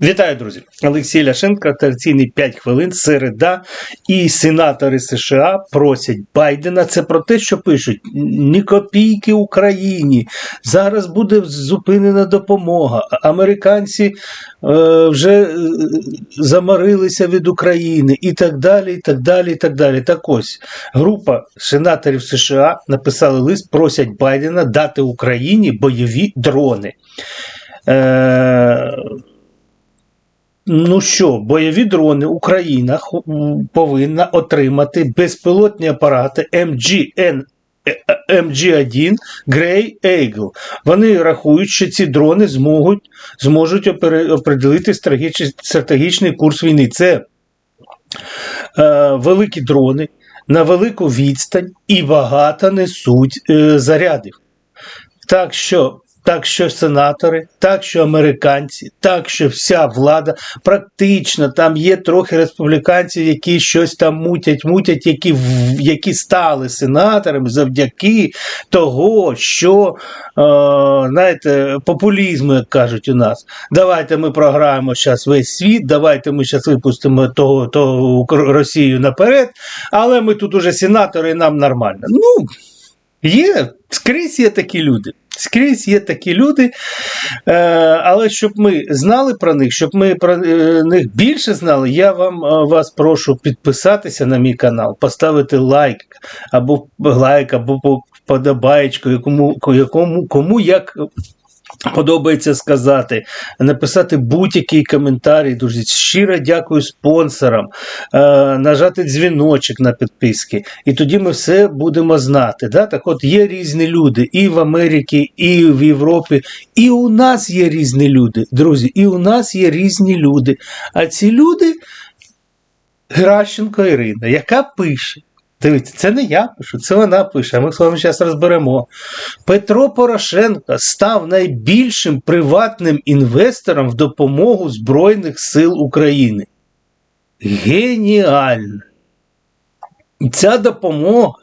Вітаю, друзі! Олексій Ляшенко, традиційний 5 хвилин, середа. І сенатори США просять Байдена. Це про те, що пишуть: ні копійки Україні. Зараз буде зупинена допомога. Американці е, вже е, заморилися від України і так далі. і Так далі, і так далі. Так ось група сенаторів США написали лист, просять Байдена дати Україні бойові дрони. Е, Ну що, бойові дрони Україна повинна отримати безпілотні апарати MGN. MG1 Grey Eagle. Вони рахують, що ці дрони зможуть, зможуть определити стратегічний курс війни. Це е, великі дрони на велику відстань і багато несуть е, зарядів. Так що, так що сенатори, так що американці, так що вся влада, практично там є трохи республіканців, які щось там мутять, мутять, які, які стали сенаторами завдяки того, що, е, знаєте, популізму, як кажуть у нас. Давайте ми програємо зараз весь світ, давайте ми зараз випустимо того, того Росію наперед, але ми тут уже сенатори, і нам нормально. Ну, Є, скрізь є такі люди. Скрізь є такі люди, е, але щоб ми знали про них, щоб ми про е, них більше знали, я вам е, вас прошу підписатися на мій канал, поставити лайк або лайк, або подобаєчку, якому, якому кому як подобається сказати, написати будь-який коментарі. Друзі, щиро дякую спонсорам, е, нажати дзвіночок на підписки. І тоді ми все будемо знати. Да? Так от є різні люди і в Америці, і в Європі, і у нас є різні люди, друзі, і у нас є різні люди. А ці люди Геращенко Ірина, яка пише. Дивіться, це не я пишу, це вона пише, ми з вами зараз розберемо. Петро Порошенко став найбільшим приватним інвестором в допомогу Збройних сил України. Геніально! Ця допомога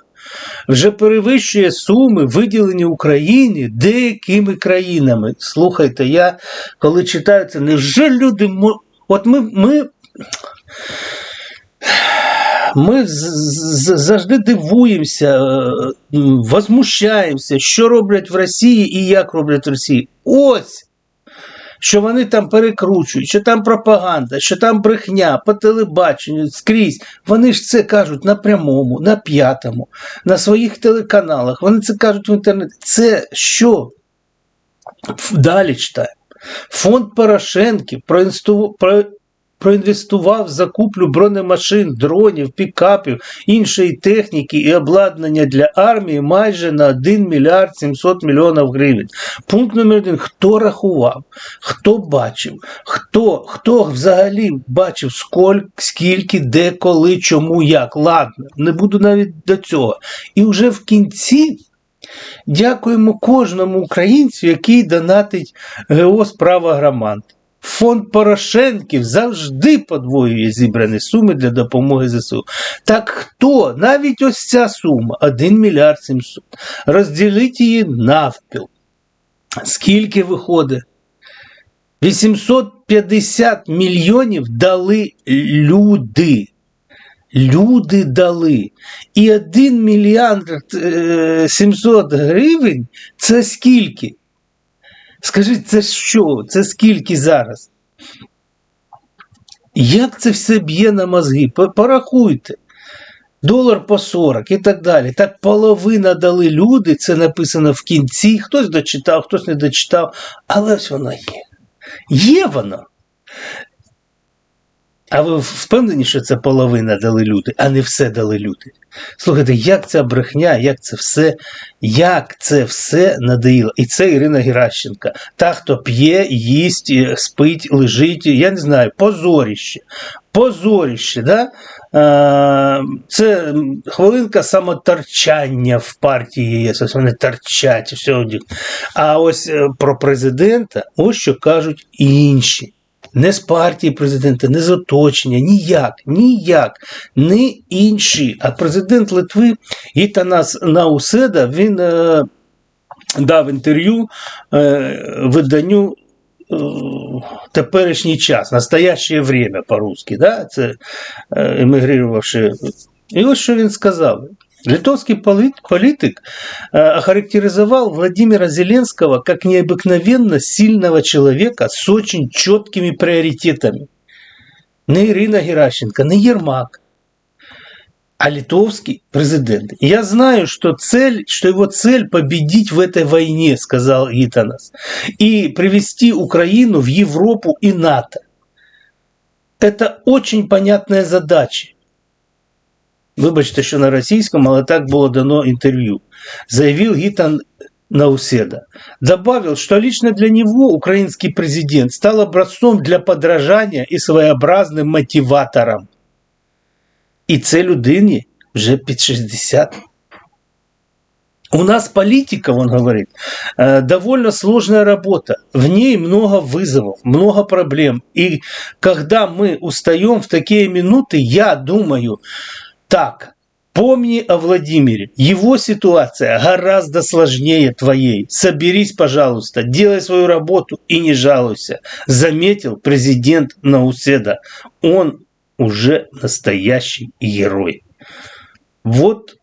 вже перевищує суми, виділені Україні деякими країнами. Слухайте, я коли читаю це, невже люди. От ми. ми... Ми завжди дивуємося, е, возмущаємося, що роблять в Росії і як роблять в Росії. Ось що вони там перекручують, що там пропаганда, що там брехня по телебаченню скрізь. Вони ж це кажуть на прямому, на п'ятому, на своїх телеканалах. Вони це кажуть в інтернеті. Це що? Далі читаємо. Фонд Порошенки проінсту- про- проінвестував в закуплю бронемашин, дронів, пікапів, іншої техніки і обладнання для армії майже на 1 мільярд 700 мільйонів гривень. Пункт номер один. Хто рахував, хто бачив, хто, хто взагалі бачив, сколь, скільки, де, коли, чому, як. Ладно, не буду навіть до цього. І вже в кінці. Дякуємо кожному українцю, який донатить ГО справа громад. Фонд Порошенків завжди подвоює зібрані суми для допомоги ЗСУ. Так хто? Навіть ось ця сума 1 мільярд 700. Розділіть її навпіл. Скільки виходить? 850 мільйонів дали люди. Люди дали. І 1 мільярд е, 700 гривень це скільки? Скажіть, це що? Це скільки зараз? Як це все б'є на мозги? Порахуйте. Долар по 40 і так далі. Так половина дали люди, це написано в кінці. Хтось дочитав, хтось не дочитав, але ось воно є. Є воно. А ви впевнені, що це половина дали люди, а не все дали люди? Слухайте, як ця брехня, як це все, як це все надоїло. І це Ірина Геращенка. Та, хто п'є, їсть, е, спить, лежить, я не знаю, позоріще. Позоріще, да? Це хвилинка самоторчання в партії ЄС. Ось вони торчать. Все. А ось е, про президента, ось що кажуть інші. Не з партії президента, не з оточення, ніяк, ніяк, не інші. А президент Литви Гітанас Науседа він е, дав інтерв'ю е, виданню е, теперішній час, настояще время по-русски, да? це е, емігрувавши. І ось що він сказав. Литовский полит- политик э, охарактеризовал Владимира Зеленского как необыкновенно сильного человека с очень четкими приоритетами. Не Ірина Геращенко, не Єрмак, а литовский президент. Я знаю, что цель, что его цель победить в этой войне, сказал Гитанас, и привести Украину в Европу и НАТО. Это очень понятная задача Вибачте, що на російському, але так було дано інтерв'ю. Заявил Гитан Науседа. Добавил, что лично для него украинский президент стал образцом для подражания и своеобразным мотиватором. І це людині вже під 60. У нас политика, он говорит, э, довольно сложная работа. В ней много вызовов, много проблем. И когда мы устаем в такие минуты, я думаю, так, помни о Владимире. Его ситуация гораздо сложнее твоей. Соберись, пожалуйста, делай свою работу и не жалуйся. Заметил президент Науседа. Он уже настоящий герой. Вот,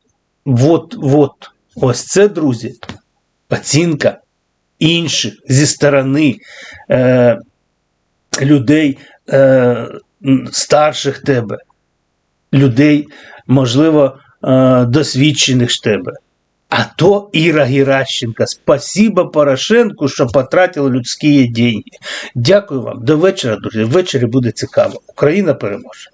вот, вот. Ось це, друзі, оцінка інших зі сторони е, людей е, м, старших тебе, Людей, можливо, е, досвідчених ж тебе. А то Іра Геращенко. Спасибо Порошенку, що потратили людські деньги. Дякую вам. До вечора, друзі. Ввечері буде цікаво. Україна переможе.